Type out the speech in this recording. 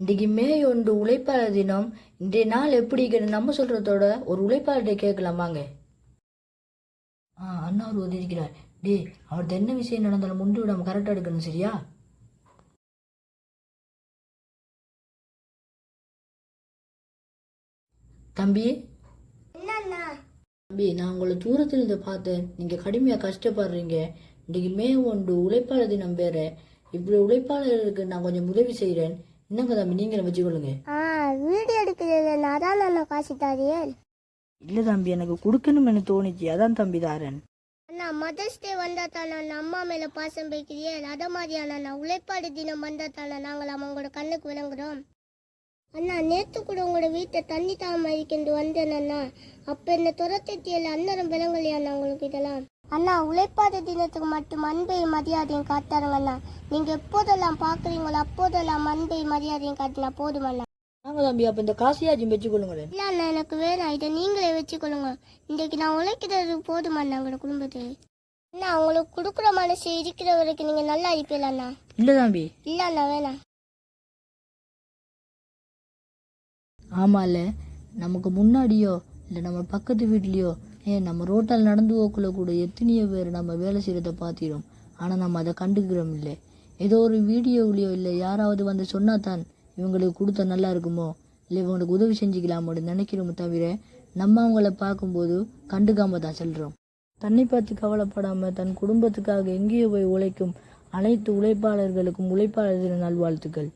இன்றைக்கு மே ஒன்று உழைப்பாளர் தினம். இன்றைய நாள் எப்படி நம்ம சொல்றதோட ஒரு உழைப்பாளர்கிட்ட கேட்கலாமாங்க. ஆ அண்ணா ஒரு உதவி இருக்கிறார் டே அவர்கிட்ட என்ன விஷயம் நடந்தாலும் முண்டு விடாம கரெக்டாக எடுக்கணும் சரியா? தம்பி? தம்பி நான் உங்களை தூரத்தில் இருந்து பார்த்தேன். நீங்கள் கடுமையாக கஷ்டப்படுறீங்க. இன்றைக்கு மே ஒன்று உழைப்பாளர் தினம் வேற. இப்படி உழைப்பாளர்களுக்கு நான் கொஞ்சம் உதவி செய்கிறேன் என்னங்க தம்பி நீங்களும் வச்சுக்கொள்ளுங்க ஆ வீடியோ எடுக்கிறதுல அதான் நான் காசு தாரியே இல்லை தம்பி எனக்கு கொடுக்கணும்னு தோணுச்சு. அதான் தம்பி தாரன். அண்ணா மதர்ஸ் டே வந்தா தானே அம்மா மேல பாசம் வைக்கிறியே அத மாதிரியான நான் உழைப்பாடு தினம் வந்தா தானே நாங்கள் அவங்களோட கண்ணுக்கு விளங்குறோம். அண்ணா நேத்து கூட உங்களோட வீட்டை தண்ணி தாமரிக்கிட்டு வந்தேன் அண்ணா. அப்ப என்ன துரத்திட்டியல அன்னரம் விளங்கலையா உங்களுக்கு இதெல்லாம்? அண்ணா உழைப்பாடு தினத்துக்கு மட்டும் அன்பையும் மரியாதையும் காட்டாருங்க அண்ணா. நீங்க எப்போதெல்லாம் பாக்குறீங்களோ அப்போதெல்லாம் அன்பையும் மரியாதையும் காட்டினா போதும் அண்ணா. நாங்கள் தம்பி அப்போ இந்த காசையாச்சும் வச்சுக்கொள்ளுங்களேன் இல்ல அண்ணா எனக்கு வேணாம். இதை நீங்களே வச்சுக்கொள்ளுங்க இன்றைக்கு நான் உழைக்கிறது போதுமா அண்ணா உங்களோட குடும்பத்துக்கு அண்ணா உங்களுக்கு கொடுக்குற மனசு இருக்கிற வரைக்கும் நீங்க நல்லா இருப்பீல அண்ணா. இல்லை தம்பி. இல்ல அண்ணா வேணாம். ஆமால நமக்கு முன்னாடியோ இல்லை நம்ம பக்கத்து வீட்லேயோ ஏன் நம்ம ரோட்டால் நடந்து போக்குள்ள கூட எத்தனையோ பேர் நம்ம வேலை செய்கிறத பார்த்திடும். ஆனால் நம்ம அதை கண்டுக்கிறோம் இல்லை. ஏதோ ஒரு வீடியோவிலையோ இல்லை யாராவது வந்து சொன்னால் தான் இவங்களுக்கு கொடுத்தா நல்லா இருக்குமோ? இல்லை இவங்களுக்கு உதவி செஞ்சுக்கலாமோன்னு நினைக்கிறோமே தவிர நம்ம அவங்கள பார்க்கும்போது கண்டுக்காம தான் செல்கிறோம் தன்னை பார்த்து கவலைப்படாமல் தன் குடும்பத்துக்காக எங்கேயோ போய் உழைக்கும் அனைத்து உழைப்பாளர்களுக்கும் உழைப்பாளர் நல்வாழ்த்துக்கள்.